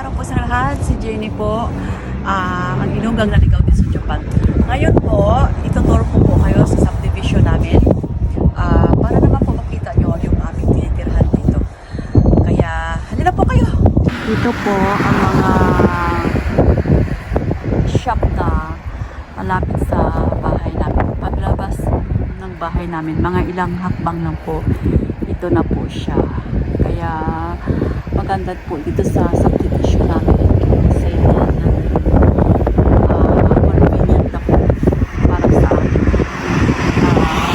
araw po sa lahat. Si Jenny po. Ah, ang inugang naligaw din sa Japan. Ngayon po, ituturo po po kayo sa subdivision namin. Ah, para naman po makita nyo yung aming tinitirhan dito. Kaya, halina po kayo. Dito po ang mga shop na malapit sa bahay namin. Paglabas ng bahay namin, mga ilang hakbang lang po, ito na po siya. Kaya maganda po dito sa subdivision namin. Kasi yan, ah, convenient na po para sa amin. Ah,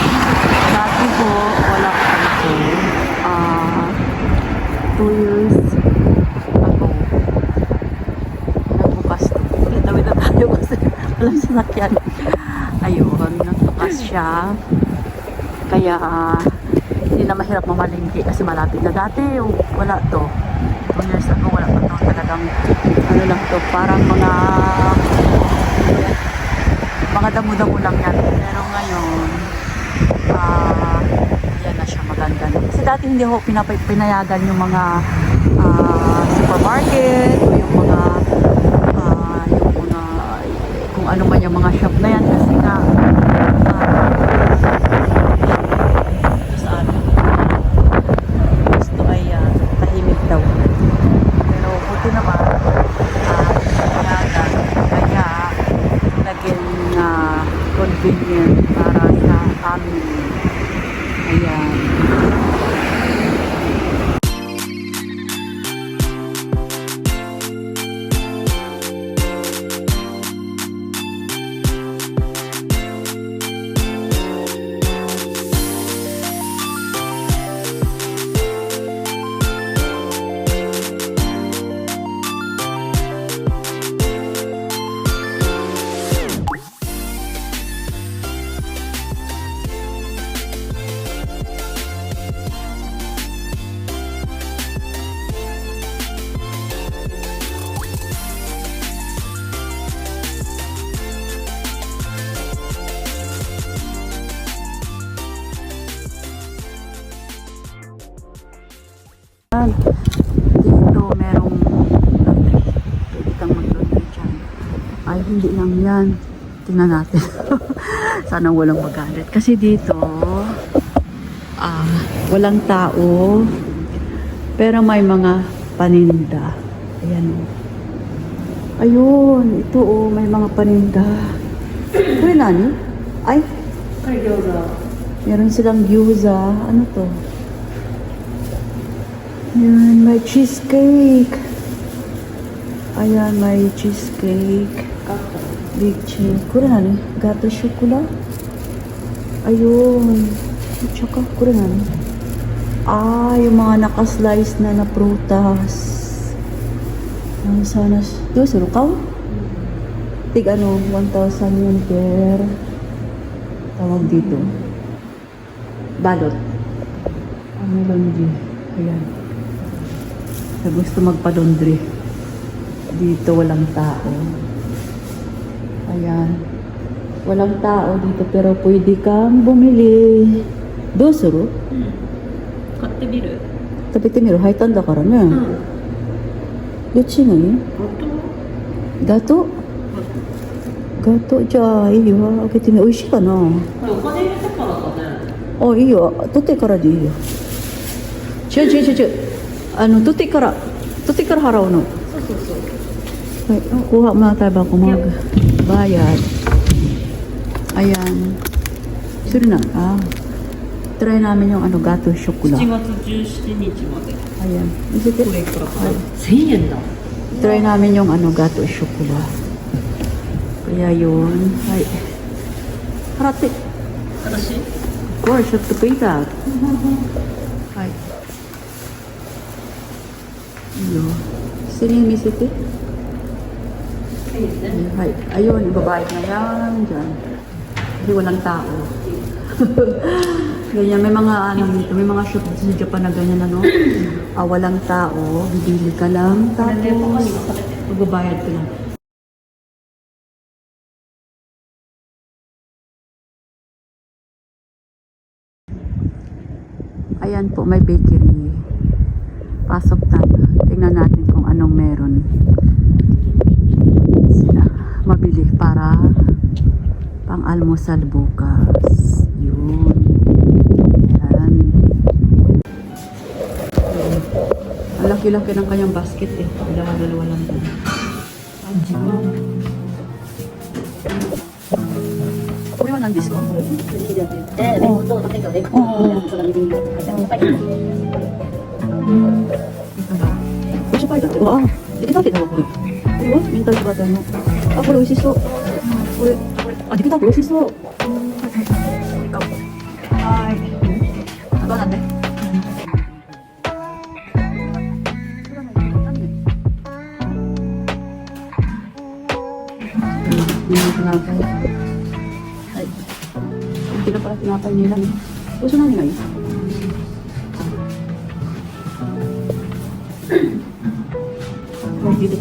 dati wala po ito. Ah, two years ago, na tayo kasi walang sasakyan. Ayun, nagbukas siya. Kaya, hindi na mahirap mamalingki kasi malapit na dati. oh, Wala to. Two years ago, wala pa to. Talagang, ano lang to, parang mga mga damo-damo lang yan. Pero ngayon, ah, yan na siya maganda. Kasi dati hindi ako pinapay, pinayagan yung mga ah, supermarket o yung mga ah, yung mga kung ano man yung mga shop na yan kasi Yan. Dito merong laundry. Pwede kang mag-laundry dyan. Ay, hindi lang yan. Tingnan natin. Sana walang magalit. Kasi dito, ah, walang tao. Pero may mga paninda. Ayan o. Ayun, ito o, may mga paninda. Ito yung nani? Ay, meron silang gyoza. Ano to? Ayan, may cheesecake. Ayan, may cheesecake. Big cheese. Ni? Gato shokula? Ayun. Tsaka, kura na ni? Ah, yung mga nakaslice na na prutas. Ang sana, do surukaw? Tig ano, 1,000 yun per tawag dito. Balot. Ano laundry? Ayan. Siya gusto magpa-laundry. Dito walang tao. Ayan. Walang tao dito pero pwede kang bumili. Dosuru? Hmm. Kattebiru. Kattebiru. Haitan da kara ne? Eh. Hmm. Yochi nani? Gato. Gato? Gato. Gato. Ja, iyo wa. Aketime. Oishii kana? Kore okane irete kara ka ne? Oh, oh, iyo. Totte kara de iyo. Chiyo chiyo chiyo chiyo. あ、いいよ。取ってからでいいよ。違う違う違う違う。あの、取ってから、取ってから払うの。そうそうそう Ay, kuha mga tayo ako magbayad. Ayan. Sure na. Ah. Try namin yung ano, gato chocolate. 7月17日まで Ayan. Isip これいくらかな1000円だ Try namin yung ano, gato chocolate. Kaya yun. Ay. Harate. 私 Of course, you have to pay that. No. Sino yung Mississippi? Ayun, ayun babae na yan, dyan. Kasi walang tao. ganyan, may mga ano dito, may mga shop sa Japan na ganyan ano. ah, walang tao, bibili ka lang, tapos magbabayad ka lang. Ayan po, may bakery. Pasok na. Tingnan natin kung anong meron. Sila mabili para pang almusal bukas. Yun. Yan. Ang laki-laki ng kanyang basket eh. Dalawa-dalawa lang din. Ang dyan. Uri mo ng disco. Eh, oh. Oh. Oh. おしパだって、わあ、出来た。てだわ、これ。うれ明太子バーの。あ、これ美味しそう。これ、あ、出来た。て美味しそう。はい。あ、うん、何がいい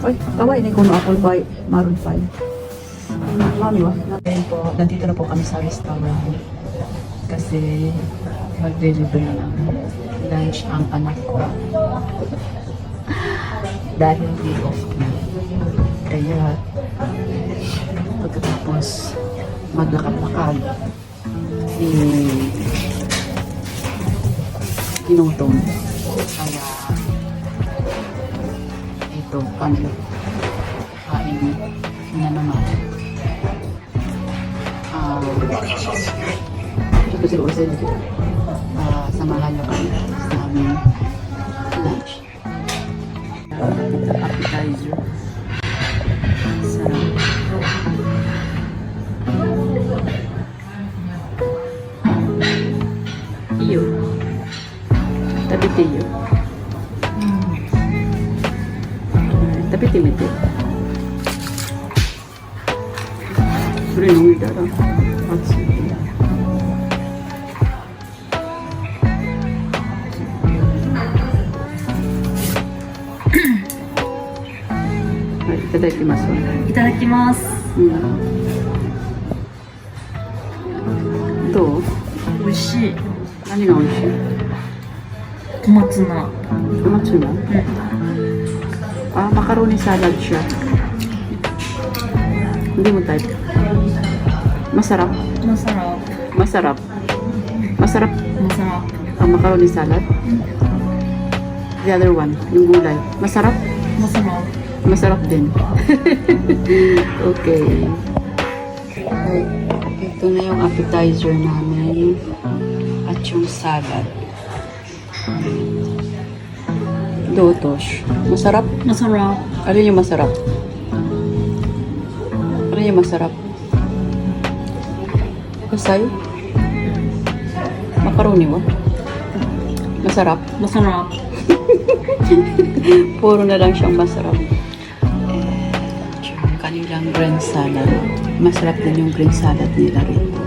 Ay, kawai din ko no apple pie, maroon pie. Mami wa, po, nandito na po kami sa restaurant. Kasi mag-deliver na ng lunch ang anak ko. Dahil day off na. Kaya pagkatapos maglakad-lakad, eh, ginutom. Kaya ito kami kain na naman. Ah, ito sila ulit sila. Ah, samahan niyo kami sa aming lunch. Appetizer. いただきます。ょいただきます、うん、どう？美味しい。何が美味しい？小松菜。小松菜、うん、あマカロニサラダチュアでもタイプ？Masarap. Masarap. Masarap. Masarap Masarap. ang macaroni salad. The other one, yung gulay. Masarap? Masarap. Masarap din. okay. Okay. Ito na yung appetizer namin. At yung salad. Dotosh. Masarap? Masarap. Alin yung masarap? Alin yung masarap? Kasay? Macaroni mo? Masarap? Masarap. Puro na lang siyang masarap. Eh, yung kanilang green salad. Masarap din yung green salad nila rito.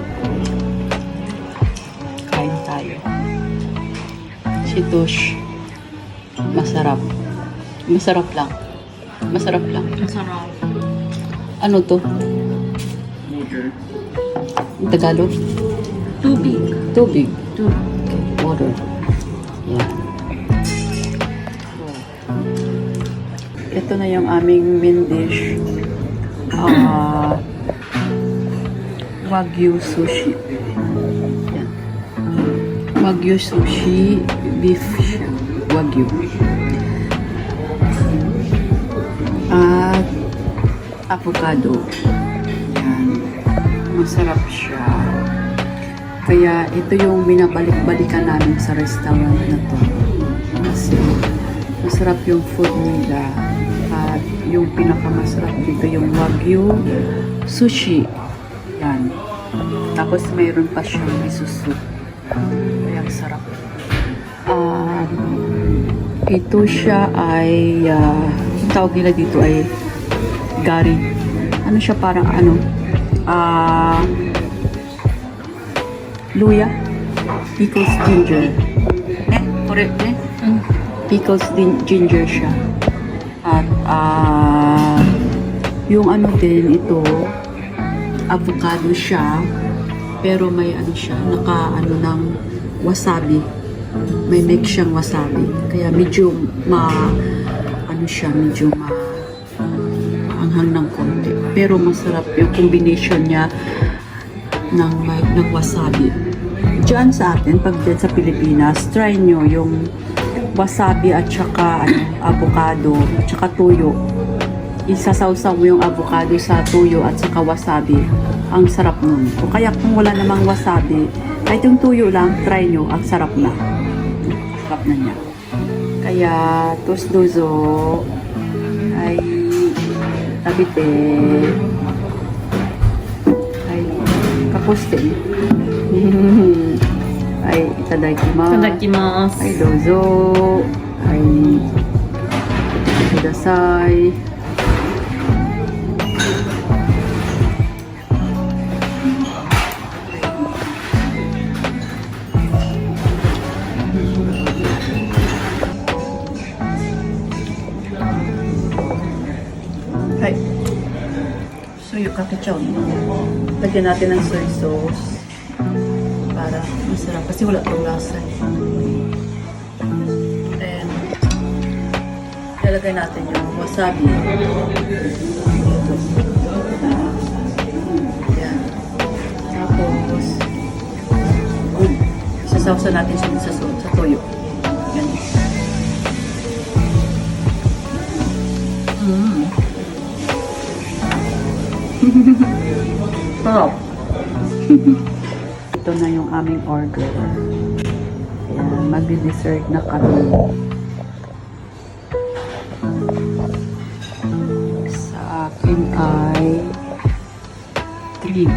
Kain tayo. Si Tosh. Masarap. Masarap lang. Masarap lang. Masarap. Ano to? Tagalog? Tubig. Tubig. Tubig. Okay, water. Yan. Ito na yung aming main dish. Ah, Wagyu sushi. Yan. Wagyu sushi, beef. Wagyu. At avocado. Yan. Masarap siya. Kaya ito yung binabalik-balikan namin sa restaurant na to. Kasi masarap yung food nila. At yung pinakamasarap dito yung Wagyu sushi. Yan. Tapos mayroon pa siyang miso soup. Kaya sarap. Um, Ito siya ay, yung tawag nila dito ay gari. Ano siya parang ano, ah, luya, pickles ginger. Eh, correct eh? Pickles din ginger siya. At, ah, yung ano din, ito, avocado siya, pero may ano siya, naka ano ng wasabi. May mix siyang wasabi. Kaya medyo ma, ano siya, medyo ma, maanghang ng konti. Pero masarap yung combination niya ng, ng wasabi. Diyan sa atin, pag dyan sa Pilipinas, try nyo yung wasabi at saka ano, avocado, at saka tuyo isasawsaw mo yung avocado sa tuyo at saka wasabi. Ang sarap nun. O kaya kung wala namang wasabi, kahit yung tuyo lang, try nyo. Ang sarap na. Ang sarap na niya. Kaya, tos dozo ay 食て。はい。加工してねはいいただきます。いただきます。はいどうぞ。はい。ください。はい。Suyo ka ketchup. Lagyan natin ng soy sauce para masarap kasi wala tong lasa eh. Then, ilalagay natin yung wasabi. Yan. Tapos, natin siya sa, sa, toyo. Yan. Mm. Sarap. Ito na yung aming order. Ayan, magdi-dessert na kami. Sa akin ay drink.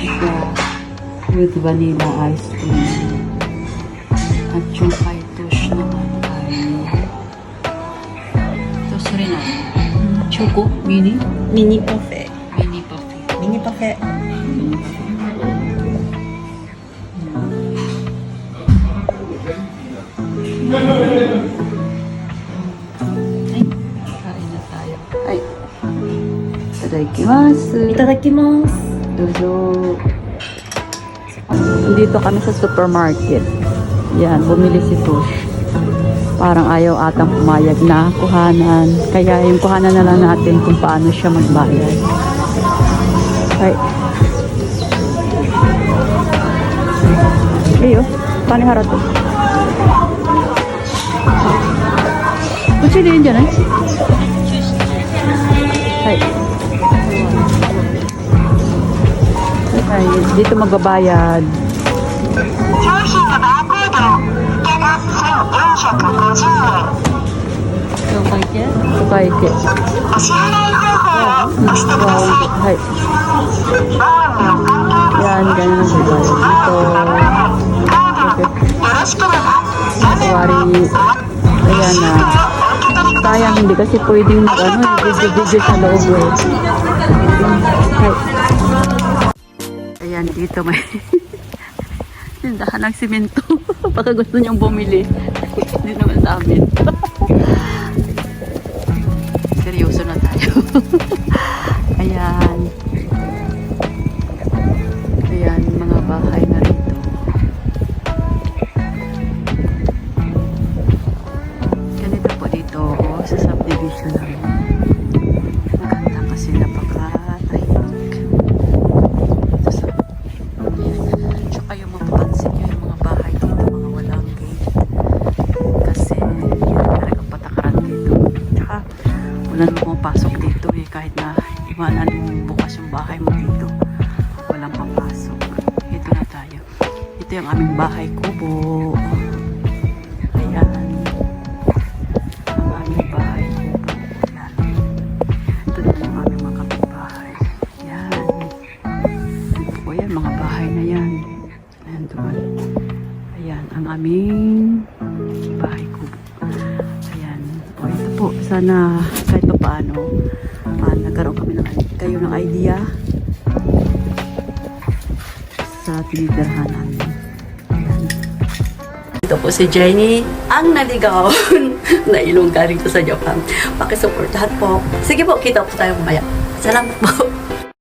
Siya with vanilla ice cream. At yung kay Coco? Mini? Mini parfait. Mini parfait. Mini parfait. Ay, kain na tayo. Ay. Itadakimasu. Itadakimasu. Dozo. Dito kami sa supermarket. Yan, bumili si Tush. Parang ayaw atang pumayag na kuhanan. Kaya yung kuhanan na lang natin kung paano siya magbayad. Ay. Iyo, paano harap to? Kutsi din dyan eh. Ay. Ay, dito magbabayad. 商1450円 了解系 Sakay ke. お支払い方法を押してください Hay. ボーンの関係 Yan, ganyan ang magbayad dito. カードよろしければ画面 Sorry. の Ayan na. お受け取りください Sayang, hindi kasi pwedeng mag, ano, video-video sa loob eh. Hay. Ayan, dito may tindahan ng simento. Baka gusto niyang bumili. Hindi naman sa amin. Seryoso na tayo. aming bahay kubo. Ayan. O ito po, sana kahit pa paano, ah, nagkaroon kami ng kayo ng idea sa tinitirhan namin. Ito po si Jenny, ang naligaw na ilong galing ko sa Japan. Pakisuportahan po. Sige po, kita po tayo mamaya. Salamat po.